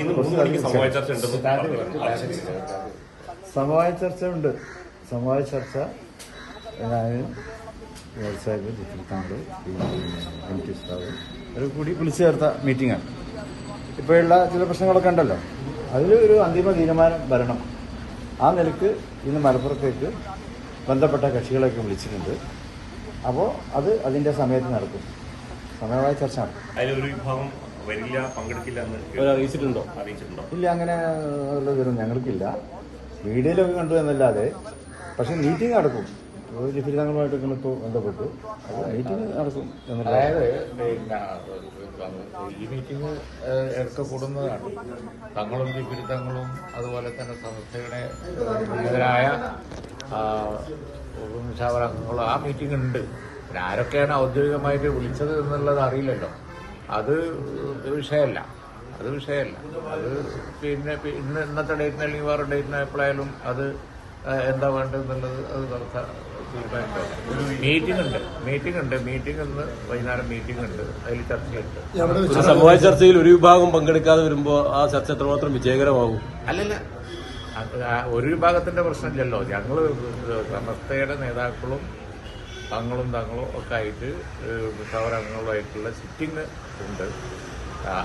ഇന്ന് മൂന്ന് മണിക്ക് സമവായ ചർച്ച ഉണ്ടെന്ന് പറഞ്ഞു. സമവായ ചർച്ച ഉണ്ട് സമവായ ചർച്ച ഞാനും സാഹിബ് ജിത്തിരിക്കാണ്ട് എം ടി കൂടി വിളിച്ചു ചേർത്ത മീറ്റിംഗാണ് ഇപ്പോഴുള്ള ചില പ്രശ്നങ്ങളൊക്കെ ഉണ്ടല്ലോ. അതിലൊരു അന്തിമ തീരുമാനം വരണം. ആ നിലയ്ക്ക് ഇന്ന് മലപ്പുറത്തേക്ക് ബന്ധപ്പെട്ട കക്ഷികളെയൊക്കെ വിളിച്ചിട്ടുണ്ട്. അപ്പോൾ അത് അതിന്റെ സമയത്ത് നടക്കും. സമയമായ ചർച്ച നടക്കും അതിലൊരു വിഭാഗം വരില്ല പങ്കെടുക്കില്ല എന്ന് അറിയിച്ചിട്ടുണ്ടോ? അറിയിച്ചിട്ടുണ്ടോ? ഇല്ല അങ്ങനെ ഉള്ള വിവരം ഞങ്ങൾക്കില്ല. മീഡിയയിലൊക്കെ കണ്ടു എന്നല്ലാതെ പക്ഷെ മീറ്റിംഗ് നടക്കും. ജിഫിരി തങ്ങളുമായിട്ട് ഇപ്പോൾ ബന്ധപ്പെട്ടു. അത് മീറ്റിംഗ് നടക്കും അതായത് ഈ മീറ്റിംഗ് ഇടയ്ക്ക് കൂടുന്നതാണ് തങ്ങളും ജിഫിരിതങ്ങളും അതുപോലെ തന്നെ സംസ്ഥയുടെ എതിരായ മുഷാവറംഗങ്ങളും ആ മീറ്റിംഗ് ഉണ്ട്. പിന്നെ ആരൊക്കെയാണ് ഔദ്യോഗികമായിട്ട് വിളിച്ചത് എന്നുള്ളത് അറിയില്ലല്ലോ. അത് വിഷയമല്ല. അത് വിഷയമല്ല. അത് പിന്നെ ഇന്ന് ഇന്നത്തെ ഡേറ്റിന് അല്ലെങ്കിൽ വേറെ ഡേറ്റിന് എപ്പോഴായാലും അത് എന്താ വേണ്ടതെന്നുള്ളത് അത് നടത്ത തീരുമാനിക്കാം. മീറ്റിംഗ് ഉണ്ട്. മീറ്റിംഗ് ഉണ്ട്. മീറ്റിംഗ് ഇന്ന് വൈകുന്നേരം മീറ്റിംഗ് ഉണ്ട്. അതിൽ ചർച്ചയുണ്ട്. സമൂഹ സമവായ ചർച്ചയിൽ ഒരു വിഭാഗം പങ്കെടുക്കാതെ വരുമ്പോൾ ആ ചർച്ച എത്രമാത്രം വിജയകരമാകും. അല്ലല്ല. ഒരു വിഭാഗത്തിന്റെ പ്രശ്നമില്ലല്ലോ. ഞങ്ങൾ സമസ്തയുടെ നേതാക്കളും തങ്ങളും തങ്ങളും ഒക്കെ ആയിട്ട് സൗരംഗങ്ങളുമായിട്ടുള്ള സിറ്റിംഗ് ഉണ്ട്.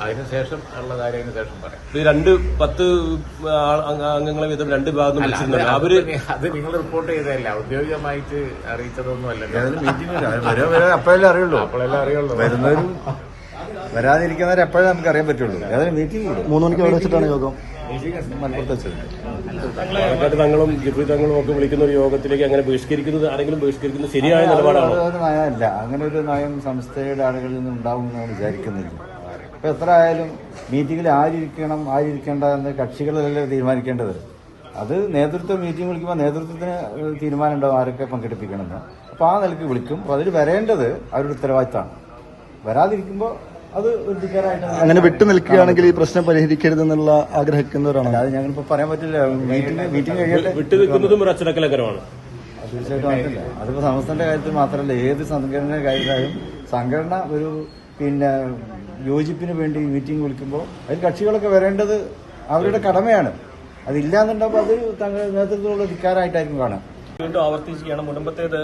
അതിനുശേഷം ഉള്ള കാര്യത്തിന് ശേഷം പറയാം. ഇത് രണ്ട് പത്ത് അംഗങ്ങളെ വീതം രണ്ട് ഭാഗത്തും അവർ അത് നിങ്ങൾ റിപ്പോർട്ട് ചെയ്തതല്ല. ഔദ്യോഗികമായിട്ട് അറിയിച്ചതൊന്നും അല്ല മീറ്റിംഗ് വരെ വരെ അപ്പോഴല്ലേ അറിയുള്ളൂ. അപ്പോഴല്ലേ അറിയുള്ളൂ. വരുന്നവരും വരാതിരിക്കുന്നവരെ എപ്പോഴേ നമുക്ക് അറിയാൻ പറ്റുള്ളൂ. ഏതായാലും മീറ്റിംഗ് മൂന്ന് മണിക്ക് വെച്ചിട്ടാണ് യോഗം. മലപ്പുറത്ത് തങ്ങളും ജിബ്രി തങ്ങളും ഒക്കെ വിളിക്കുന്ന ഒരു യോഗത്തിലേക്ക് അങ്ങനെ ബഹിഷ്കരിക്കുന്നത് ആരെങ്കിലും ബഹിഷ്കരിക്കുന്നത് ശരിയായ നിലപാടാണ്? നയമല്ല. അങ്ങനെ ഒരു നയം സംസ്ഥയുടെ ആളുകളിൽ നിന്ന് ഉണ്ടാവും എന്നാണ് വിചാരിക്കുന്നില്ല. ഇപ്പൊ എത്ര ആയാലും മീറ്റിംഗിൽ ആരിക്കണം ആരിക്കേണ്ട എന്ന് കക്ഷികളല്ലേ തീരുമാനിക്കേണ്ടത്? അത് നേതൃത്വ മീറ്റിംഗ് വിളിക്കുമ്പോൾ നേതൃത്വത്തിന് തീരുമാനം ഉണ്ടാവും ആരൊക്കെ പങ്കെടുപ്പിക്കണമെന്ന്. അപ്പൊ ആ നിലയ്ക്ക് വിളിക്കും. അപ്പൊ അതിൽ വരേണ്ടത് അവരുടെ ഉത്തരവാദിത്തമാണ്. വരാതിരിക്കുമ്പോൾ അങ്ങനെ വിട്ടു നിൽക്കുകയാണെങ്കിൽ ഈ പ്രശ്നം പരിഹരിക്കരുതെന്നുള്ള ആഗ്രഹിക്കുന്നവരാണ്. അല്ലാതെ ഞങ്ങളിപ്പോ പറയാൻ പറ്റില്ല. മീറ്റിംഗ് മീറ്റിംഗ് കഴിയട്ടെ. വിട്ടു നിൽക്കുന്നതും ഒരു അച്ചടക്കലകരമാണ്. അത് തീർച്ചയായിട്ടും അതിപ്പോ സമസ്തന്റെ കാര്യത്തിൽ മാത്രമല്ല ഏത് സംഘടനയുടെ കാര്യത്തിലായാലും സംഘടന ഒരു പിന്നെ യോജിപ്പിന് വേണ്ടി മീറ്റിംഗ് വിളിക്കുമ്പോൾ അതിൽ കക്ഷികളൊക്കെ വരേണ്ടത് അവരുടെ കടമയാണ്. അതില്ലാന്നുണ്ടാകുമ്പോൾ അത് തങ്ങളുടെ നേതൃത്വത്തിലുള്ള ധിക്കാരായിട്ടായിരിക്കും കാണാം വീണ്ടും ആവർത്തിക്കുകയാണ് മുൻപത്തേത്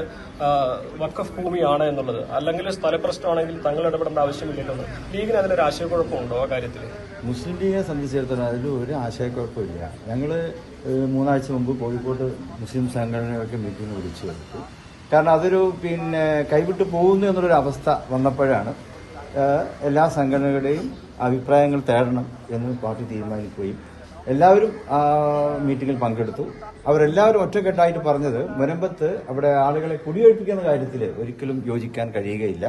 വക്കഫ് ഭൂമിയാണ് എന്നുള്ളത്. അല്ലെങ്കിൽ സ്ഥലപ്രശ്നമാണെങ്കിൽ തങ്ങൾ ഇടപെടേണ്ട ആവശ്യമില്ലെന്ന് ലീഗിന് അതിനൊരു ആശയക്കുഴപ്പമുണ്ടോ ആ കാര്യത്തിൽ മുസ്ലിം ലീഗിനെ സംബന്ധിച്ചിടത്തോളം അതിൽ ഒരു ആശയക്കുഴപ്പമില്ല. ഞങ്ങൾ മൂന്നാഴ്ച മുമ്പ് കോഴിക്കോട് മുസ്ലിം സംഘടനയൊക്കെ മീറ്റിംഗ് വിളിച്ചു വരുത്തി കാരണം അതൊരു പിന്നെ കൈവിട്ടു പോകുന്നു എന്നുള്ളൊരു അവസ്ഥ വന്നപ്പോഴാണ് എല്ലാ സംഘടനകളുടെയും അഭിപ്രായങ്ങൾ തേടണം എന്ന് പാർട്ടി തീരുമാനിക്കുകയും എല്ലാവരും ആ മീറ്റിങ്ങിൽ പങ്കെടുത്തു. അവരെല്ലാവരും ഒറ്റക്കെട്ടായിട്ട് പറഞ്ഞത് മുരമ്പത്ത് അവിടെ ആളുകളെ കുടിയൊഴിപ്പിക്കുന്ന കാര്യത്തിൽ ഒരിക്കലും യോജിക്കാൻ കഴിയുകയില്ല.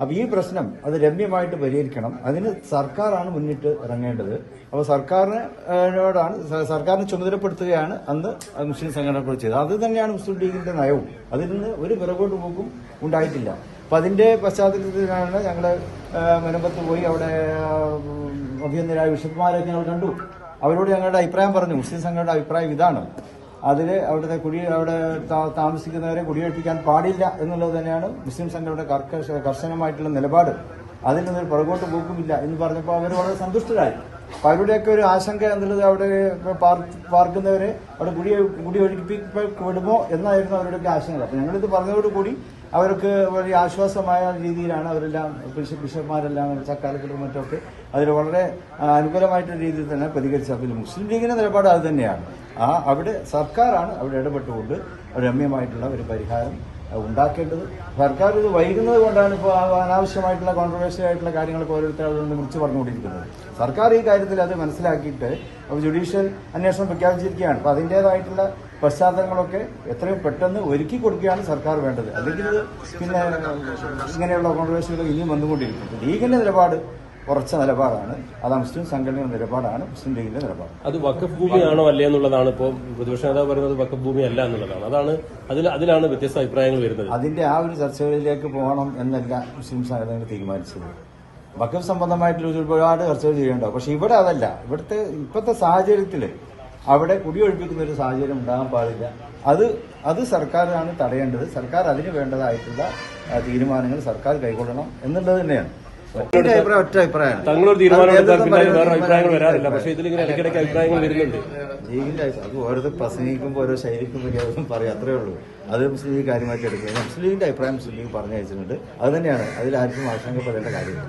അപ്പം ഈ പ്രശ്നം അത് രമ്യമായിട്ട് പരിഹരിക്കണം. അതിന് സർക്കാരാണ് മുന്നിട്ട് ഇറങ്ങേണ്ടത്. അപ്പോൾ സർക്കാരിനോടാണ് സർക്കാരിനെ ചുമതലപ്പെടുത്തുകയാണ് അന്ന് മുസ്ലിം സംഘടനകൾ ചെയ്തത്. അത് തന്നെയാണ് മുസ്ലിം ലീഗിന്റെ നയവും. അതിൽ നിന്ന് ഒരു പിറകോട്ട് പോക്കും ഉണ്ടായിട്ടില്ല. അപ്പം അതിന്റെ പശ്ചാത്തലത്തിലാണ് ഞങ്ങൾ മുനമ്പത്ത് പോയി അവിടെ അഭ്യന്തരായ ബിഷപ്പുമാരൊക്കെ ഞങ്ങൾ കണ്ടു. അവരോട് ഞങ്ങളുടെ അഭിപ്രായം പറഞ്ഞു. മുസ്ലിം സംഘങ്ങളുടെ അഭിപ്രായം ഇതാണ്. അതിൽ അവിടുത്തെ കുടി അവിടെ താമസിക്കുന്നവരെ കുടിയേൽപ്പിക്കാൻ പാടില്ല എന്നുള്ളത് തന്നെയാണ് മുസ്ലിം സംഘങ്ങളുടെ കർശനമായിട്ടുള്ള നിലപാട്. അതിൽ നിന്നൊരു പുറകോട്ട് പോക്കുമില്ല എന്ന് പറഞ്ഞപ്പോൾ അവർ വളരെ സന്തുഷ്ടരായി. അപ്പോൾ അവരുടെയൊക്കെ ഒരു ആശങ്ക എന്നുള്ളത് അവിടെ പാർക്ക് പാർക്കുന്നവരെ അവിടെ കുടി കുടിയൊഴിപ്പിക്കപ്പെടുമോ എന്നായിരുന്നു അവരുടെയൊക്കെ ആശങ്ക അപ്പോൾ ഞങ്ങളിത് പറഞ്ഞതോടുകൂടി അവർക്ക് വളരെ ആശ്വാസമായ രീതിയിലാണ് അവരെല്ലാം ബിഷ- ബിഷപ്പ്മാരെല്ലാം ചക്കാലത്തിലും മറ്റൊക്കെ അതിൽ വളരെ അനുകൂലമായിട്ടുള്ള രീതിയിൽ തന്നെ പ്രതികരിച്ച പിന്നെ മുസ്ലിം ലീഗിന്റെ നിലപാട് അത് തന്നെയാണ്. ആ അവിടെ സർക്കാരാണ് അവിടെ ഇടപെട്ടുകൊണ്ട് രമ്യമായിട്ടുള്ള ഒരു പരിഹാരം ഉണ്ടാക്കേണ്ടത്. സർക്കാർ ഇത് വൈകുന്നത് കൊണ്ടാണ് ഇപ്പോൾ അനാവശ്യമായിട്ടുള്ള കോൺട്രവേഴ്സ്യൽ ആയിട്ടുള്ള കാര്യങ്ങളൊക്കെ ഓരോരുത്തർ നിന്ന് വിളിച്ചു പറഞ്ഞുകൊണ്ടിരിക്കുന്നത്. സർക്കാർ ഈ കാര്യത്തിൽ അത് മനസ്സിലാക്കിയിട്ട് ജുഡീഷ്യൽ അന്വേഷണം പ്രഖ്യാപിച്ചിരിക്കുകയാണ്. അപ്പോൾ അതിന്റെതായിട്ടുള്ള പശ്ചാത്തലങ്ങളൊക്കെ എത്രയും പെട്ടെന്ന് ഒരുക്കി കൊടുക്കുകയാണ് സർക്കാർ വേണ്ടത്. അല്ലെങ്കിൽ പിന്നെ ഇങ്ങനെയുള്ള കോൺട്രവേഴ്സികൾ ഇനിയും വന്നുകൊണ്ടിരിക്കും. ലീഗിന്റെ നിലപാട് ഉറച്ച നിലപാടാണ്. അത് മുസ്ലിം സംഘടനയുടെ നിലപാടാണ് മുസ്ലിം ലീഗിന്റെ നിലപാട് അത് വക്കഫ് ഭൂമിയാണോ അല്ലേ എന്നുള്ളതാണ്. ഇപ്പോൾ പ്രതിപക്ഷ നേതാവ് പറയുന്നത് വക്കഫ് ഭൂമി അല്ല എന്നുള്ളതാണ്. അതാണ് അതിൽ അതിലാണ് വ്യത്യസ്ത അഭിപ്രായങ്ങൾ വരുന്നത്. അതിന്റെ ആ ഒരു ചർച്ചകളിലേക്ക് പോകണം എന്നല്ല മുസ്ലിം സംഘടനകൾ തീരുമാനിച്ചത്. വക്കഫ് സംബന്ധമായിട്ടുള്ള ഒരുപാട് ചർച്ചകൾ ചെയ്യേണ്ടാവും പക്ഷെ ഇവിടെ അതല്ല. ഇവിടുത്തെ ഇപ്പോഴത്തെ സാഹചര്യത്തിൽ അവിടെ കുടിയൊഴിപ്പിക്കുന്ന ഒരു സാഹചര്യം ഉണ്ടാകാൻ പാടില്ല. അത് അത് സർക്കാരാണ് തടയേണ്ടത്. സർക്കാർ അതിന് വേണ്ടതായിട്ടുള്ള തീരുമാനങ്ങൾ സർക്കാർ കൈക്കൊള്ളണം എന്നുള്ളത് തന്നെയാണ്. തങ്ങളൊരു തീരുമാനം എടുത്താൽ പിന്നെ വേറെ അഭിപ്രായങ്ങൾ വരാറില്ല. പക്ഷേ ഇതിൽ ഇങ്ങനെ ഇടയ്ക്കിടയ്ക്ക് അഭിപ്രായങ്ങൾ വരുന്നുണ്ട്. ലീഗിന്റെ അഭിപ്രായം അത് ഓരോരുത്തർ പ്രസംഗിക്കുമ്പോൾ ഓരോ ശൈലിക്കും വ്യത്യാസം പറയും. അത്രേ ഉള്ളൂ. അത് മുസ്ലിം ലീഗ് കാര്യമായിട്ട് എടുക്കുന്നത് മുസ്ലിം ലീഗിന്റെ അഭിപ്രായം മുസ്ലിം ലീഗ് പറഞ്ഞു അയച്ചിട്ടുണ്ട് അത് തന്നെയാണ്. അതിൽ ആർക്കും ആശങ്കപ്പെടേണ്ട കാര്യമില്ല.